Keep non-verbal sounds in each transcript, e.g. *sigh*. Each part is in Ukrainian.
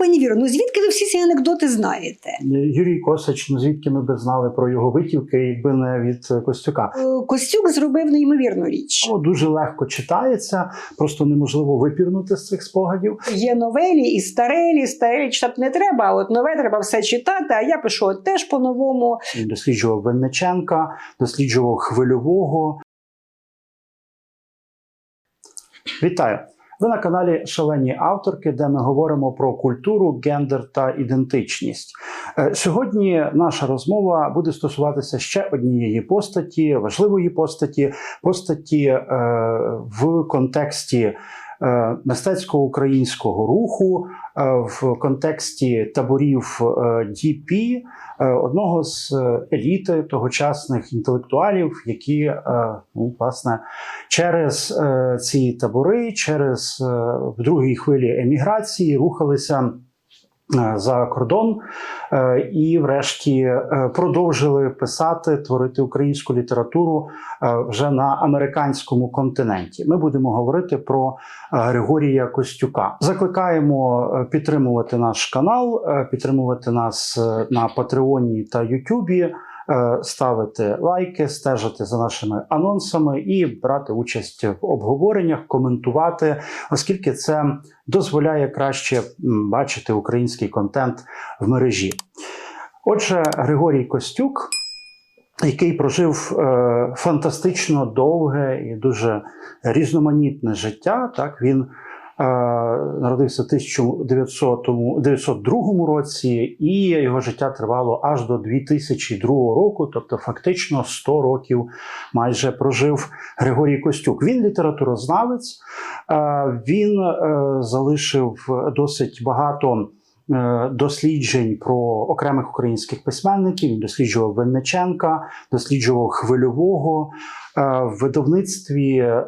пані Віро, ну звідки ви всі ці анекдоти знаєте? Юрій Косач, ну звідки ми б знали про його витівки, якби не від е, Костюка. Е, Костюк зробив неймовірну річ. Воно дуже легко читається, просто неможливо випірнути з цих спогадів. Є новелі і старелі, старелі читати не треба, а от нове треба все читати. А я пишу от теж по-новому. Досліджував Винниченка, досліджував хвильового. Вітаю! Ви на каналі Шалені авторки, де ми говоримо про культуру, гендер та ідентичність. Е, Сьогодні наша розмова буде стосуватися ще однієї постаті, важливої постаті, постаті е, в контексті мистецького українського руху, е, в контексті таборів ДІПІ, е, одного з е, еліти тогочасних інтелектуалів, які е, ну, власне через е, ці табори, через е, в другій хвилі еміграції рухалися. Е, За кордон е, і, врешті, е, продовжили писати, творити українську літературу вже на американському континенті. Ми будемо говорити про Григорія Костюка. Закликаємо підтримувати наш канал, підтримувати нас на Патреоні та Ютубі ставити лайки, стежити за нашими анонсами і брати участь в обговореннях, коментувати, оскільки це дозволяє краще бачити український контент в мережі. Отже, Григорій Костюк, який прожив е, фантастично довге і дуже різноманітне життя, так він. Е, Народився в 1902 році, і його життя тривало аж до 2002 року, тобто фактично 100 років майже прожив Григорій Костюк. Він літературознавець, е, він е, залишив досить багато досліджень про окремих українських письменників. Він досліджував Винниченка, досліджував хвильового. Е, В видавництві е,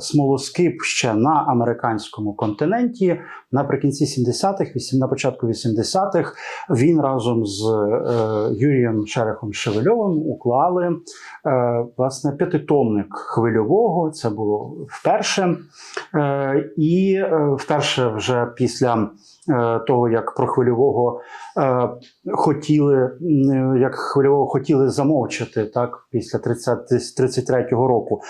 Смолоскип ще на американському континенті наприкінці 70-х, вісім- на початку 80-х він разом з е, Юрієм Шерехом Шевельовим уклали е, власне п'ятитомник хвильового. Це було вперше. Е, І е, вперше вже після е, того, як про хвильового е, хотіли, як хвильового хотіли замовчати, так, після 30, 33-го року.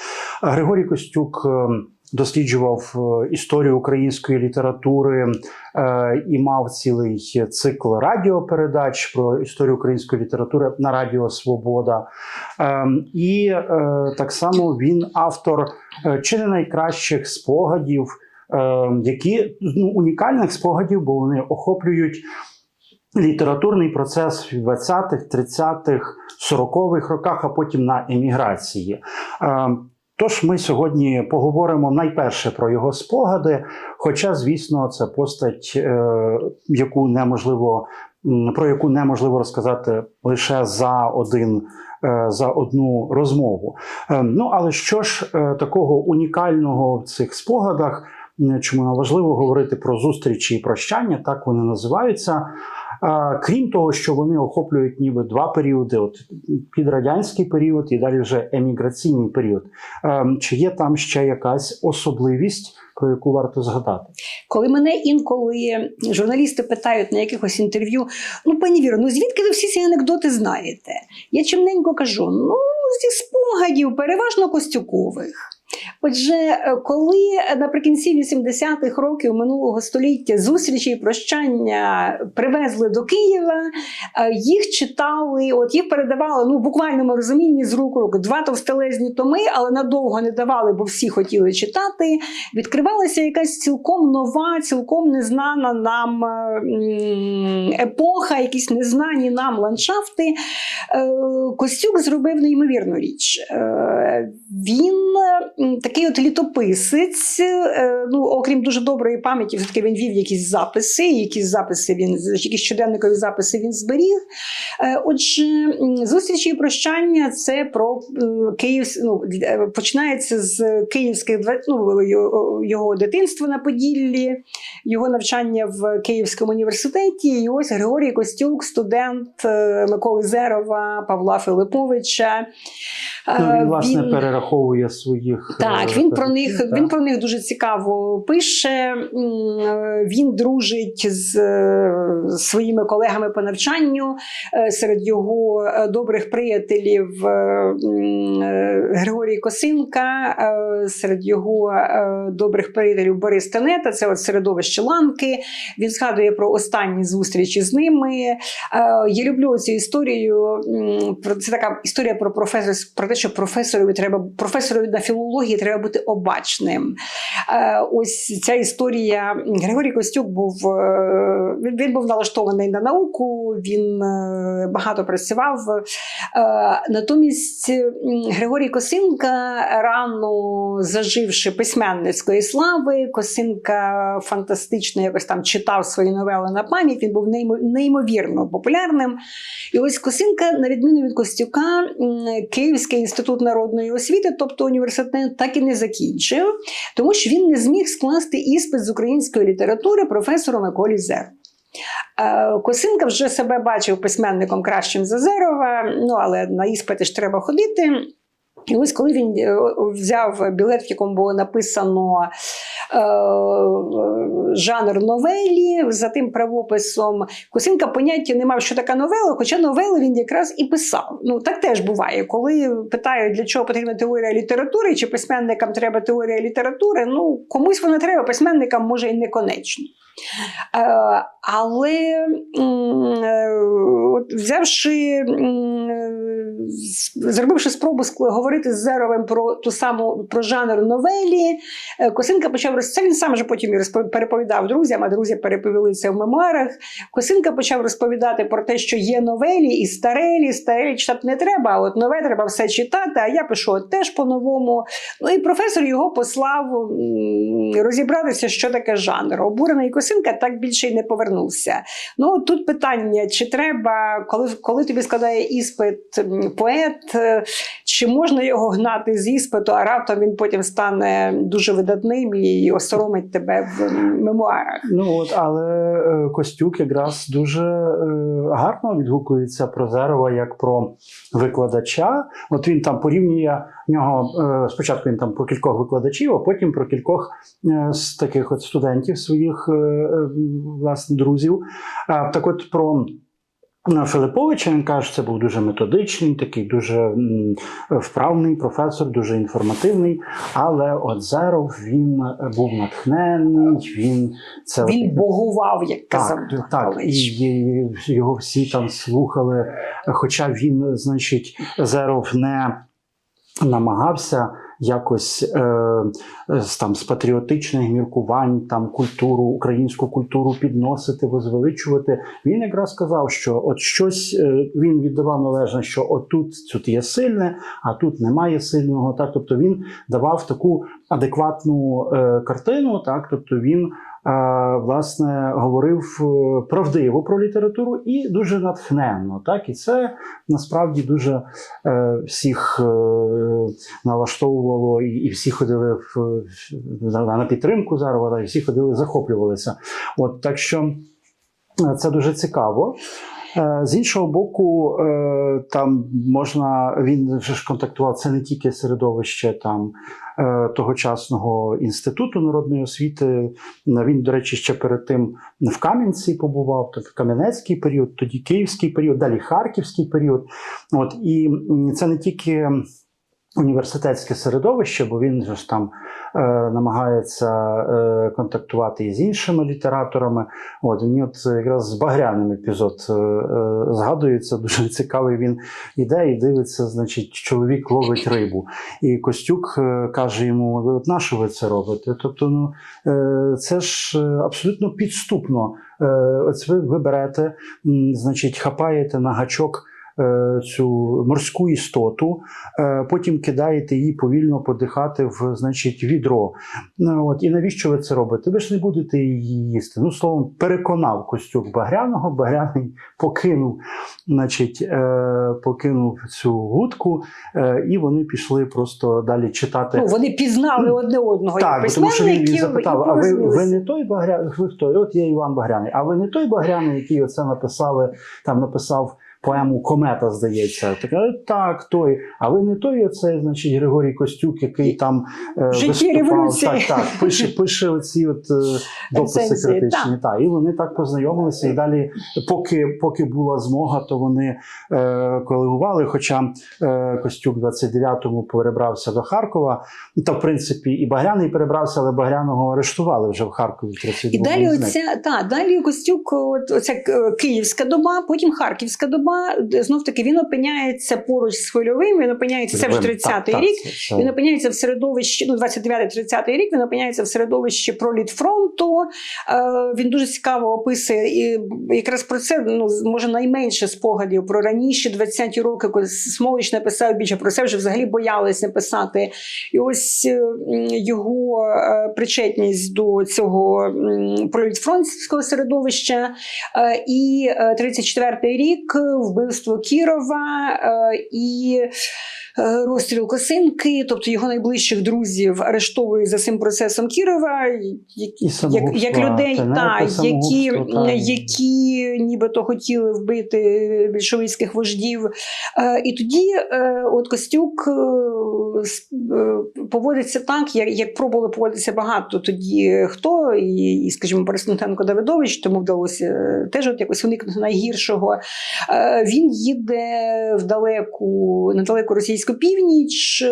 Григорій Костюк. е, Досліджував е, історію української літератури е, і мав цілий цикл радіопередач про історію української літератури на Радіо Свобода. Е, і е, так само він автор е, чи не найкращих спогадів, е, які ну, унікальних спогадів, бо вони охоплюють літературний процес в 20-х, 30-х, 40-х роках, а потім на еміграції. Е, Тож ми сьогодні поговоримо найперше про його спогади. Хоча, звісно, це постать, е, яку неможливо про яку неможливо розказати лише за один. е, За одну розмову. Е, Ну але що ж е, такого унікального в цих спогадах? Чому важливо говорити про зустрічі і прощання, так вони називаються. Крім того, що вони охоплюють ніби два періоди: от підрадянський період і далі вже еміграційний період. Чи є там ще якась особливість, про яку варто згадати? Коли мене інколи журналісти питають на якихось інтерв'ю: ну, пані Віро, ну звідки ви всі ці анекдоти знаєте? Я чимненько кажу: ну, зі спогадів, переважно Костюкових. Отже, е, коли наприкінці 80-х років минулого століття зустрічі і прощання привезли до Києва, е, їх читали, от їх передавали ну, в буквальному розумінні з рук у руки. Два товстелезні томи, але надовго не давали, бо всі хотіли читати. Відкривалася якась цілком нова, цілком незнана нам е, епоха, якісь незнані нам ландшафти. Костюк зробив неймовірну річ. Він такий от літописець, е, ну, окрім дуже доброї пам'яті, все-таки він вів якісь записи, якісь записи він, якісь щоденникові записи він зберіг. Е, Отже, зустрічі і прощання це про Київ, ну, е, починається з київських ну, його- дитинства на Поділлі, його навчання в Київському університеті. І ось Григорій Костюк, студент Миколи Зерова, Павла Филиповича. Ну, Е, він, власне, перераховує своїх Так, він про них так. він про них дуже цікаво пише. Е, Він дружить з е, своїми колегами по навчанню. Е, Серед його е, добрих приятелів е, е, Григорій Косинка, е, серед його е, добрих приятелів Борис Тенета, це от середовище Ланки. Він згадує про останні зустрічі з ними. Е, Я люблю цю історію. Це така історія про професор, про те, що професорові треба професорові на філології треба бути обачним. Е, Ось ця історія. Григорій Костюк був е, він, був налаштований на науку, він е, багато працював. Натомість Григорій Косинка, рано заживши письменницької слави, Косинка фантастично якось там читав свої новели на пам'ять. Він був неймовірно популярним. І ось Косинка, на відміну від Костюка, Київський інститут народної освіти, тобто університет, так і не закінчив, тому що він не зміг скласти іспит з української літератури професору Миколі Зеру. Е, Косинка вже себе бачив письменником кращим за Зерова, ну але на іспити ж треба ходити. І ось коли він е, взяв білет, в якому було написано жанр новелі, за тим правописом, Косинка поняття не мав, що така новела, хоча новели він якраз і писав. Ну так теж буває. Коли питають, для чого потрібна теорія літератури, чи письменникам треба теорія літератури, ну комусь вона треба, письменникам може і не конечно. Е, але е, от взявши, е, зробивши спробу говорити з Зеровим про ту саму про жанр новелі, Косинка почав. Це він сам вже потім переповідав друзям, а друзі переповіли це в мемуарах. Косинка почав розповідати про те, що є новелі і старелі. Старелі читати не треба, а от нове треба все читати. А я пишу теж по-новому. Ну і професор його послав розібратися, що таке жанр. Обурений Косинка так більше й не повернувся. Ну тут питання: чи треба, коли, коли тобі складає іспит поет, е, чи можна його гнати з іспиту, а раптом він потім стане дуже видатним і осоромить тебе в мемуарах. Ну от, але е, Костюк якраз дуже е, гарно відгукується про Зерова як про викладача. От він там порівнює нього е, спочатку він там про кількох викладачів, а потім про кількох з таких от студентів своїх власне друзів. Так от про. Филиповича він каже, що це був дуже методичний, такий дуже вправний професор, дуже інформативний. Але от Зеров він був натхнений, він це Він богував, як казав. так, так, і, і його всі там слухали. Хоча він, значить, Зеров не намагався якось е, там, з патріотичних міркувань там, культуру, українську культуру підносити, возвеличувати. Він якраз сказав, що от щось е, він віддавав належне, що отут тут є сильне, а тут немає сильного. Так, тобто він давав таку адекватну е, картину, так, тобто він власне говорив е, правдиво про літературу і дуже натхненно. Так? І це насправді дуже е, всіх е, налаштовувало, і, всі ходили на підтримку Зарова, і всі ходили, захоплювалися. От, так що це дуже цікаво. З іншого боку, там можна він ж контактував це не тільки середовище там тогочасного інституту народної освіти. Він, до речі, ще перед тим в Кам'янці побував, тобто Кам'янецький період, тоді Київський період, далі Харківський період. От і це не тільки. Університетське середовище, бо він ж там е, намагається е, контактувати і з іншими літераторами. От мені от якраз з Багряним епізод е, е, згадується, дуже *laughs* цікавий. Він іде і дивиться, значить, чоловік ловить рибу. І Костюк е, каже йому: от на що ви це робите? Тобто, ну е, це ж е, абсолютно підступно. Е, Ось ви, ви берете, значить, хапаєте на гачок. Е, Цю морську істоту, е, потім кидаєте її повільно подихати в значить, відро. Ну, от, і навіщо ви це робите? Ви ж не будете її їсти. Ну, словом, переконав Костюк Багряного. Багряний покинув, значить, е, покинув цю гудку, і вони пішли просто далі читати. Ну, вони пізнали одне одного Так, тому що він, він запитав: і а ви, ви не той Багряний? Ви хто? От я Іван Багряний. А ви не той Багряний, який оце написали, там написав поему Комета, здається. Така, так, той. А ви не той, оцей, значить, Григорій Костюк, який там е, житті виступав. Так, так, пише, пише оці от е, дописи критичні. Так. І вони так познайомилися. І далі, поки, поки була змога, то вони е, колегували. Хоча е, Костюк 29-му перебрався до Харкова. Та, в принципі, і Багряний перебрався, але Багряного арештували вже в Харкові в 32-му. І далі оця, та, далі Костюк, от, оця е, київська доба, потім харківська доба. Знов таки він опиняється поруч з хвильовим, він опиняється це вже 30-й так, рік. це- Він опиняється в середовищі, ну 29-30 рік. Він опиняється в середовищі проліт фронту. Е, він дуже цікаво описує і якраз про це ну може найменше спогадів про раніші 20-ті роки, коли Смолич написав більше про це, вже взагалі боялися писати. І ось е, його е, причетність до цього пролітфронтського середовища. І е, 34-й рік вбивство Кірова е, і. е, Розстріл Косинки, тобто його найближчих друзів арештовують за цим процесом Кірова, як, як, як людей, та, які, та. які нібито хотіли вбити більшовицьких вождів. Е, І тоді от Костюк поводиться так, як, як пробували поводитися багато тоді хто, і, і скажімо, Борисенко Давидович, тому вдалося теж от якось уникнути найгіршого. Він їде в далеку, на далеку російську північ,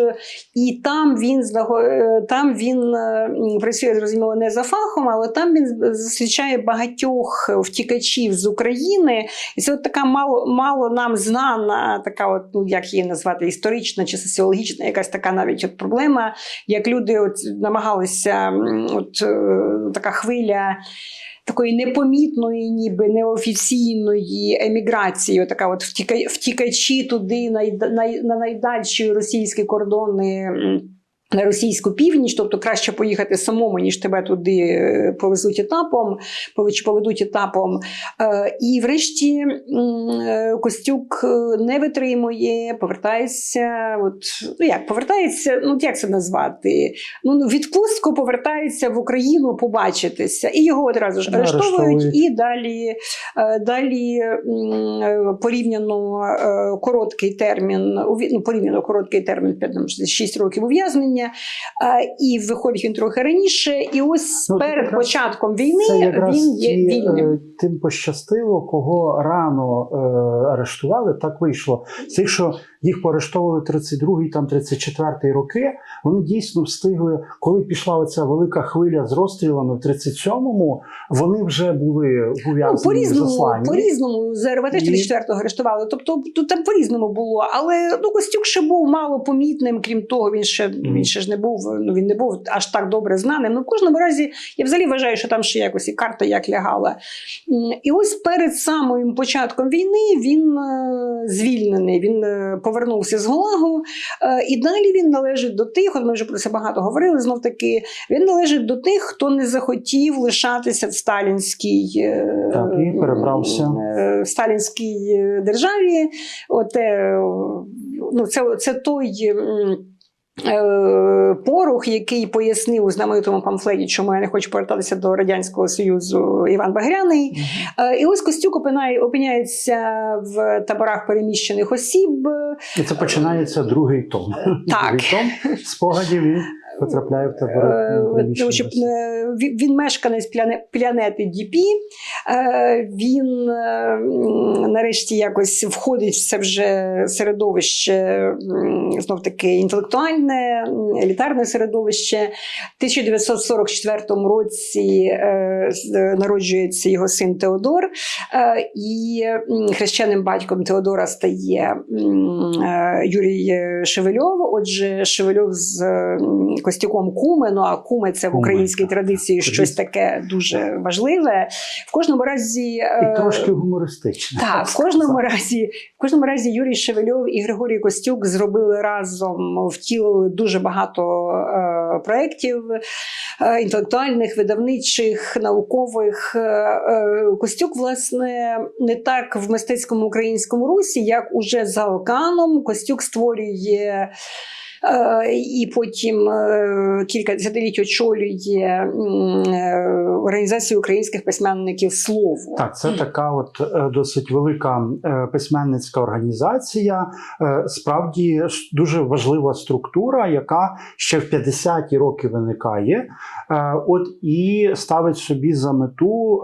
і там він е, там він е, працює зрозуміло не за фахом, але там він зустрічає багатьох втікачів з України. І це от така мало, мало нам знана, така, от, ну як її назвати, історична чи соціологічна, якась така навіть от проблема, як люди от намагалися, от е, така хвиля. Такої непомітної, ніби неофіційної еміграції, така от втіка, втікачі туди на найдальші російські кордони. На російську північ, тобто краще поїхати самому, ніж тебе туди е, повезуть етапом, поведуть етапом. Е, І врешті е, Костюк не витримує, повертається. От, ну як повертається, ну як це назвати? Ну, ну, відпустку повертається в Україну побачитися. І його одразу ж арештовують, і далі, далі порівняно короткий термін, ну, порівняно короткий термін, 6 років ув'язнення. Е, І виходить він трохи раніше. І ось Ну, перед якраз початком війни Це якраз він є ті, вільним. е, тим пощастило, кого рано е, арештували, так вийшло. Це що їх поорештовували 32-й, там 34-й роки, вони дійсно встигли, коли пішла оця велика хвиля з розстрілами в 37-му, вони вже були Ну, по-різному, заслані. по-різному з РВТ І- 34-го арештували. Тобто тут там по-різному було. Але ну, Костюк ще був мало помітним, крім того, він ще, він ще ж не був, ну він не був аж так добре знаним. Ну, в кожному разі, я взагалі вважаю, що там ще якось і карта як лягала. І ось перед самим початком війни він е, звільнений, він е, повернувся з Гулагу. Е, І далі він належить до тих, от ми вже про це багато говорили знов таки. Він належить до тих, хто не захотів лишатися в сталінській, е, Так, і перебрався. в сталінській державі. От, е, ну, це, це той. Е, Порух, який пояснив у знаменитому памфлеті, чому я не хочу повертатися до Радянського Союзу Іван Багряний. Е, І ось Костюк опинає, опиняється в таборах переміщених осіб. І це починається другий том. Так. Другий том спогадів потрапляє в табори. Тому що він мешканець планети Діпі. Е, Він е, нарешті якось входить в це вже середовище, знов таки інтелектуальне, елітарне середовище. В 1944 році е, народжується його син Теодор, і хрещеним батьком Теодора стає Юрій Шевельов. Отже, Шевельов з м, Костюком Куми. Ну а куми це в українській традиції щось таке дуже важливе. В кожному разі е, І трошки гумористичне. так, в кожному разі, в кожному разі Юрій Шевельов і Григорій Костюк зробили разом, втілили дуже багато е, проєктів е, інтелектуальних, видавничих, наукових. Е, е, Костюк, власне, не так в мистецькому українському русі, як уже за океаном. Костюк створює. Е, І потім е, кілька десятиліть очолює е, організацію українських письменників слово. Так, це така от досить велика письменницька організація. Справді дуже важлива структура, яка ще в 50-ті роки виникає. От і ставить собі за мету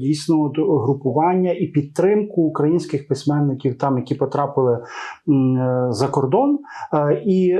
дійсно групування і підтримку українських письменників, там які потрапили за кордон. І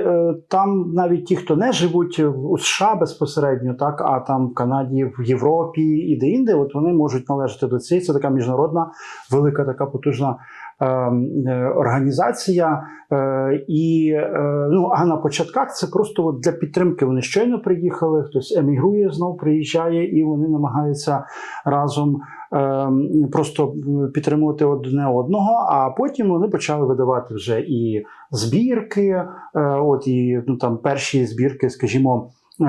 там навіть ті, хто не живуть у США безпосередньо, так а там в Канаді, в Європі і де-інде, от вони можуть належати до цієї. Це така міжнародна, велика, така потужна е, е, організація. Е, і е, ну, а на початках це просто для підтримки. Вони щойно приїхали, хтось емігрує, знов приїжджає, і вони намагаються разом. Е, Просто підтримувати одне одного, а потім вони почали видавати вже і збірки. е, От і ну там перші збірки, скажімо, е,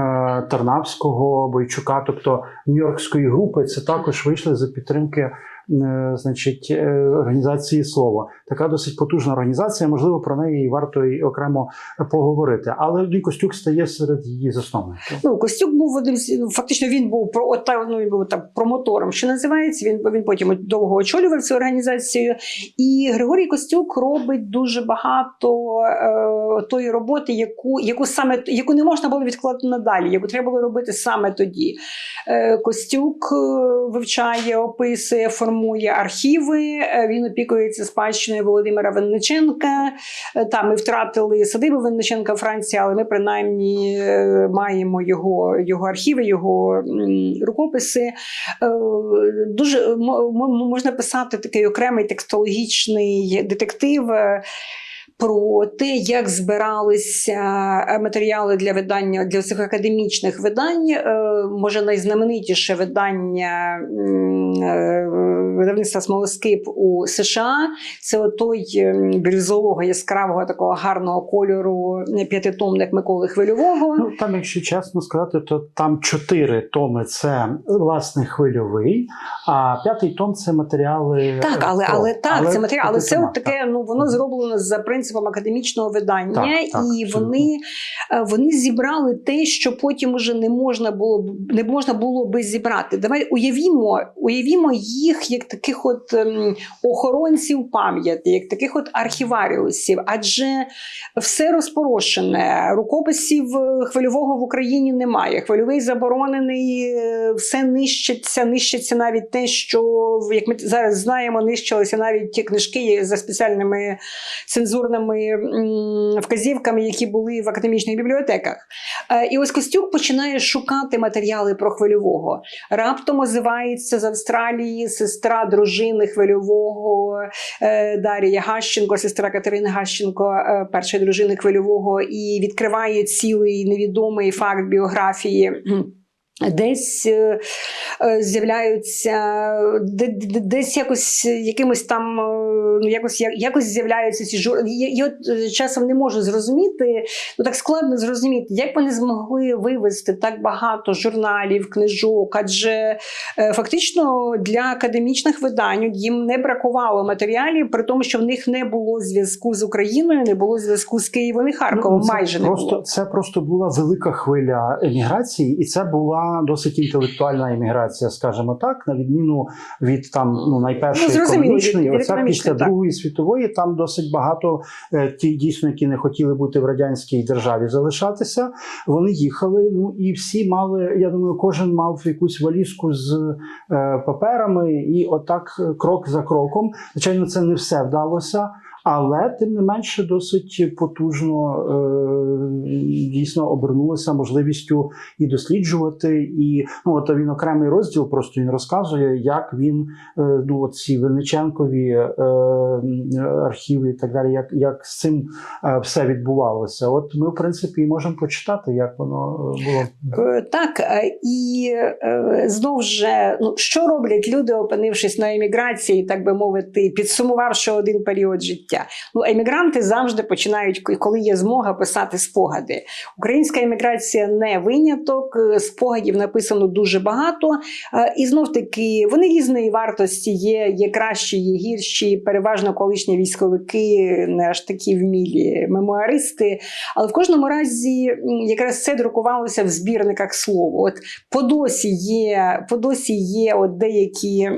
Тарнавського, Бойчука, тобто Нью-Йоркської групи, це також вийшли за підтримки значить, е, організації слово. Така досить потужна організація. Можливо, про неї і варто і окремо поговорити. Але Лі Костюк стає серед її засновників. Ну, Костюк був одним з ну, фактично він був про от, ну, він був там промотором, що називається. Він він потім довго очолював цю організацію. І Григорій Костюк робить дуже багато е, тої роботи, яку, яку саме яку не можна було відкладати надалі, яку треба було робити саме тоді. Е, Костюк е, вивчає, описує, формує архіви. е, Він опікується спадщиною Володимира Винниченка. Е, Там ми втратили садибу Винниченка в Франції, але ми принаймні е, маємо його, його архіви, його рукописи. Дуже можна писати такий окремий текстологічний детектив. Про те, як збиралися матеріали для видання для цих академічних видань, може найзнаменитіше видання видавництва Смолоскип у США. Це той бірюзового яскравого такого гарного кольору е, п'ятитомник Миколи Хвильового. Ну там, якщо чесно сказати, то там чотири томи це власне хвильовий, а п'ятий том це матеріали. Так, але, але так, це матеріал, але це от таке, ну воно зроблено за принципом академічного видання, Так, так, і вони, е, вони зібрали те, що потім уже не можна було не можна було би зібрати. Давай уявімо, уявімо їх як таких от ем, охоронців пам'яті, як таких от архіваріусів, адже все розпорошене. Рукописів е, хвильового в Україні немає. Хвильовий заборонений, е, все нищиться, нищиться навіть те, що як ми зараз знаємо, нищилися навіть ті книжки за спеціальними цензурними вказівками, які були в академічних бібліотеках. Е, І ось Костюк починає шукати матеріали про хвильового. Раптом озивається з Австралії сестра дружини хвильового е, Дарія Гащенко, сестра Катерини Гащенко, е, першої дружини хвильового, і відкриває цілий невідомий факт біографії. Десь е, е, з'являються, де- де- десь якось якимось там е, ну, якось, якось з'являються ці жур. Я, я от часом не можу зрозуміти, ну так складно зрозуміти, як вони змогли вивести так багато журналів, книжок, адже фактично для академічних видань їм не бракувало матеріалів, при тому, що в них не було зв'язку з Україною, не було зв'язку з Києвом і Харковом. Ну, це майже не просто було. це просто була велика хвиля еміграції, і це була досить інтелектуальна еміграція, скажімо так, на відміну від там ну найпершої Ну, економічної. Оця після так. Другої світової там досить багато е, ті дійсно, які не хотіли бути в радянській державі залишатися. Вони їхали. Ну і всі мали. Я думаю, кожен мав якусь валізку з е, паперами, і отак крок за кроком. Звичайно, це не все вдалося. Але тим не менше досить потужно е, дійсно обернулося можливістю і досліджувати. І ну от він окремий розділ, просто він розказує, як він е, ну от ці Винниченкові е, архіви і так далі, як, як з цим все відбувалося. От ми, в принципі, і можемо почитати, як воно було. Так, і е, знов же, ну, що роблять люди, опинившись на еміграції, так би мовити, підсумувавши один період життя. Життя. Ну, емігранти завжди починають, коли є змога, писати спогади. Українська еміграція не виняток. е, Спогадів написано дуже багато. Е, І знов таки вони різної вартості є. Є кращі, є гірші. Переважно колишні військовики, не аж такі вмілі мемуаристи. Але в кожному разі якраз це друкувалося в збірниках слов. От по досі є, по досі є от деякі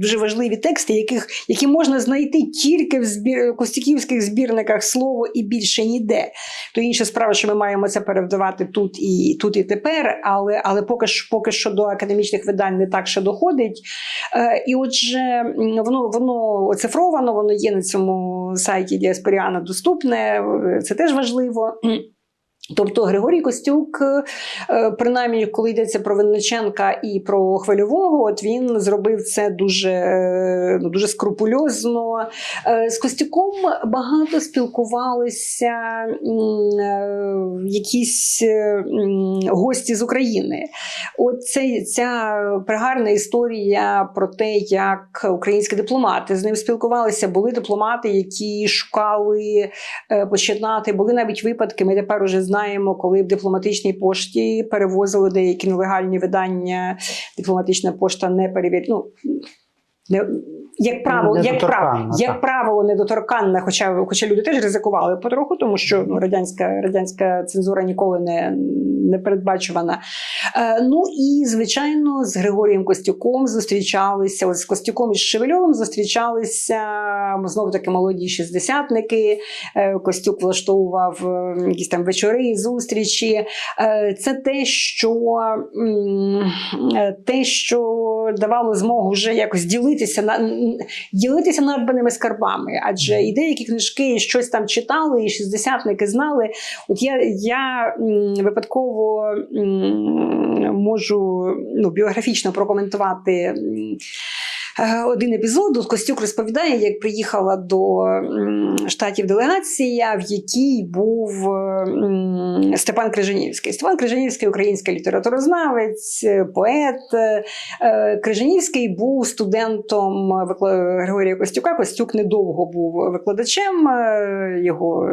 дуже важливі тексти, яких, які можна знайти тільки в збір, костяківських збірниках слово і більше ніде. То інша справа, що ми маємо це перевдавати тут і тут і тепер, але, але поки, що, поки що до академічних видань не так ще доходить. Е, і отже, воно, воно оцифровано, воно є на цьому сайті Діаспоріана доступне, е, це теж важливо. Тобто Григорій Костюк, е, принаймні, коли йдеться про Винниченка і про хвильового, от він зробив це дуже, е, ну, дуже скрупульозно. Е, З Костюком багато спілкувалися якісь гості з України. От це, ця пригарна історія про те, як українські дипломати з ним спілкувалися. Були дипломати, які шукали починати. Були навіть випадки. Ми тепер уже знаємо, коли в дипломатичній пошті перевозили деякі нелегальні видання. Дипломатична пошта не перевірила. Ну, як правило, як, прав, як правило, недоторканна, хоча, хоча люди теж ризикували потроху, тому що ну, радянська, радянська цензура ніколи не, не передбачувана. Е, ну і звичайно, з Григорієм Костюком зустрічалися. З Костюком і з Шевельовим зустрічалися знову таки молоді шістдесятники. Е, Костюк влаштовував якісь там вечори, зустрічі. Е, Це те, що е, те, що давало змогу вже якось ділитися на ділитися надбаними скарбами. Адже і деякі книжки і щось там читали, і шістдесятники знали. От я, я випадково можу ну, біографічно прокоментувати. Е, Один епізод Костюк розповідає, як приїхала до штатів делегація, в якій був Степан Крижанівський. Степан Крижанівський український літературознавець, е, поет. Е, Крижанівський був студентом Григорія Костюка. Костюк недовго був викладачем. е, Його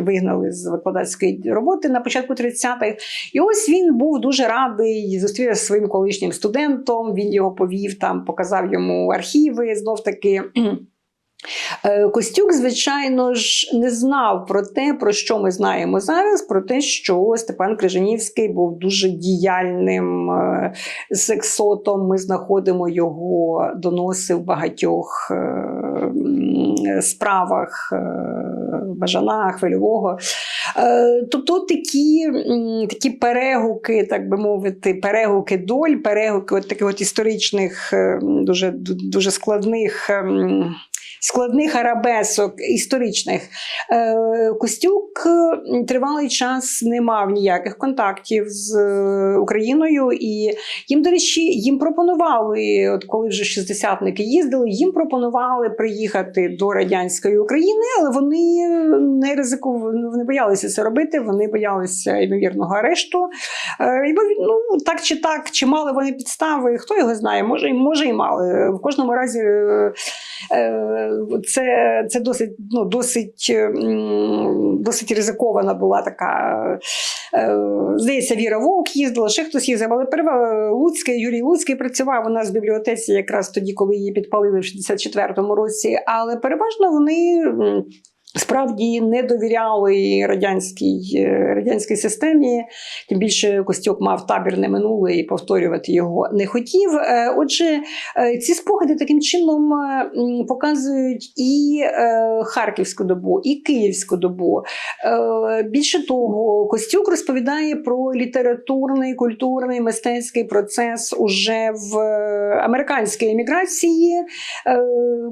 вигнали з викладацької роботи на початку 30-х. І ось він був дуже радий зустрітися зі своїм колишнім студентом. Він його повів там, показав йому архіви. Знов таки. Е, Костюк, звичайно ж, не знав про те, про що ми знаємо зараз, про те, що Степан Крижанівський був дуже діяльним е, сексотом. Ми знаходимо його доноси в багатьох е, справах Бажана, Хвильового. Тобто такі, такі перегуки, так би мовити, перегуки доль, перегуки от таких от історичних, дуже, дуже складних. Складних арабесок історичних. Е, Костюк тривалий час не мав ніяких контактів з е, Україною, і їм, до речі, їм пропонували, от коли вже шістдесятники їздили, їм пропонували приїхати до радянської України, але вони не ризикували, не боялися це робити. Вони боялися ймовірного арешту. Е, ну, так чи так, чи мали вони підстави, хто його знає, може, може і мали. В кожному разі. Це, це досить, ну, досить, досить ризикована була така. е, Здається, Віра Вовк їздила, ще хтось їздив, але Луцький, Юрій Луцький працював у нас в бібліотеці якраз тоді, коли її підпалили в 64-му році. Але переважно вони. Справді не довіряли радянській, е, радянській системі, тим більше Костюк мав табірне минуле і повторювати його не хотів. Е, Отже, е, ці спогади таким чином показують і Харківську добу, і Київську добу. Більше того, Костюк розповідає про літературний, культурний, мистецький процес уже в американській еміграції.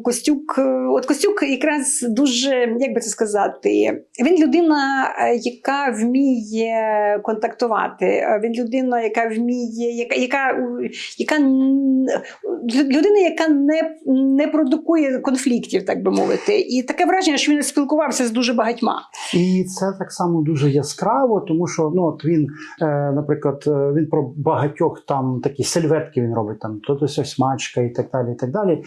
Костюк, от Костюк якраз дуже, як би це сказати, він людина, е, яка вміє контактувати. Е, Він людина, яка вміє, яка, яка, яка людина, яка не, не продукує конфліктів, так би мовити. І таке враження, що він спілкувався з дуже багатьма. І це так само дуже яскраво, тому що ну от він, е, наприклад, він про багатьох там такі сельветки він робить там то то смачка і так далі. І так далі.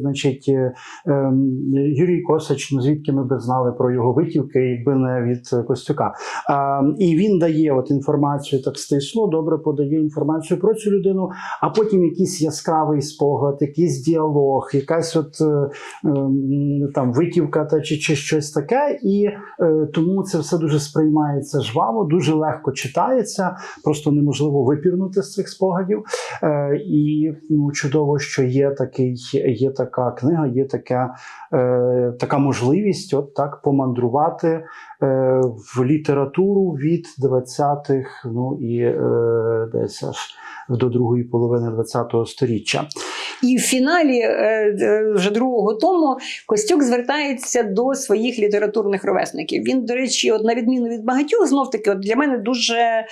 Значить, е, е, Юрій Косач, ну звідки ми б знали про його витівки, якби не від Костюка. А, і він дає от інформацію так стисло, добре подає інформацію про цю людину, а потім якийсь яскравий спогад, якийсь діалог, якась от е, ем, там витівка та чи, чи щось таке. І е, тому це все дуже сприймається жваво, дуже легко читається, просто неможливо випірнути з цих спогадів. Е, і ну, чудово, що є такий, є така книга, є така, така можливість от так помандрувати е, в літературу від 20-х, ну і е, десь аж до другої половини 20-го сторіччя. І в фіналі е, е, вже другого тому Костюк звертається до своїх літературних ровесників. Він, до речі, от на відміну від багатьох, знов таки, от для мене дуже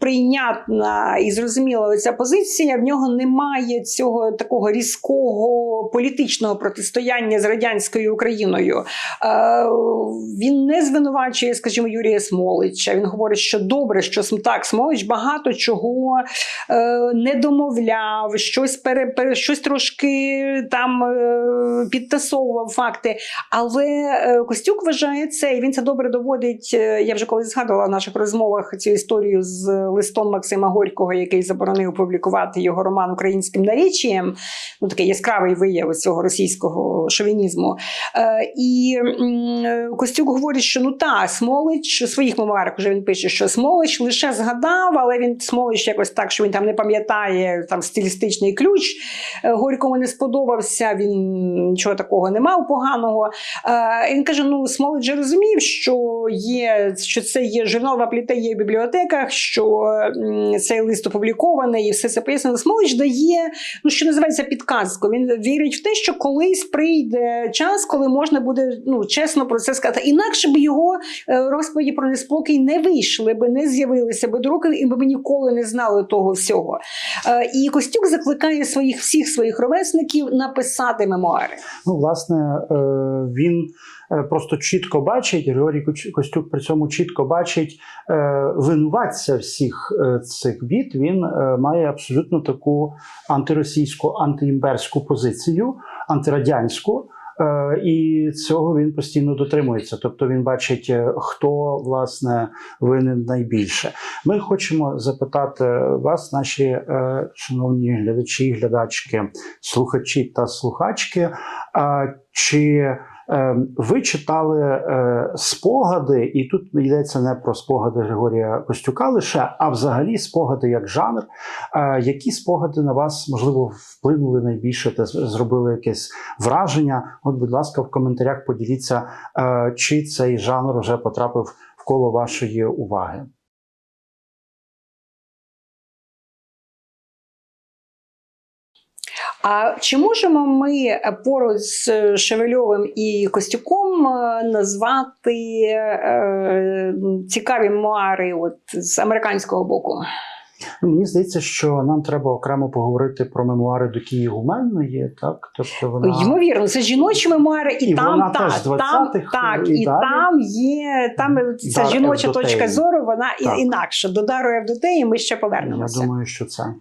прийнятна і зрозуміла ця позиція. В нього немає цього такого різкого політичного протистояння з радянською Україною. Е, Він не звинувачує, скажімо, Юрія Смолича. Він говорить, що добре, що так, Смолич багато чого не домовляв, щось пере, пере, щось трошки там е, підтасовував факти. Але е, Костюк вважає це, і він це добре доводить. е, Я вже колись згадувала в наших розмовах цю історію з листом Максима Горького, який заборонив публікувати його роман українським нарічієм. Ну, такий яскравий вияв цього російського шовінізму. І Костюк говорить, що ну та Смолич у своїх мемуарах вже він пише, що Смолич лише згадав, але він Смолич якось так, що він там не пам'ятає там стилістичний ключ. Е, Горькому не сподобався, він нічого такого не мав поганого. Е, Він каже: ну Смолич же розумів, що є, що це є журнал в апліте, є в бібліотеках, що цей лист опублікований, і все це пояснено. Смолич дає, ну що називається підказку. Він вірить в те, що колись прийде час, коли можна буде ну чесно про це сказати. Інакше б його е, розповіді про неспокій не вийшли би, не з'явилися би до руки, і ми б ніколи не знали того всього. І Костюк закликає своїх всіх своїх ровесників написати мемуари. Ну, власне, е, він е, просто чітко бачить, Григорій Костюк при цьому чітко бачить е, винуватця всіх цих бід. Він має абсолютно таку антиросійську, антиімперську позицію, антирадянську. Е, І цього він постійно дотримується. Тобто він бачить, е, хто власне винен найбільше. Ми хочемо запитати вас, наші е, шановні глядачі, глядачки, слухачі та слухачки. Чи ви читали е, спогади, і тут йдеться не про спогади Григорія Костюка лише, а взагалі спогади як жанр. Е, які спогади на вас можливо вплинули найбільше та зробили якесь враження? От, будь ласка, в коментарях поділіться, е, чи цей жанр вже потрапив в коло вашої уваги. А чи можемо ми е, поруч з Шевельовим і Костюком е, назвати е, цікаві мемуари от з американського боку? Ну, Мені здається, що нам треба окремо поговорити про мемуари до Киї Гуменної, так? Тобто вона Ймовірно, це жіночі мемуари, і, І там з там 20-х, так, і і, там є там ця жіноча Евдотеї. точка зору, вона Так. інакша. До Дару Евдотеї ми ще повернемося. я думаю, що це.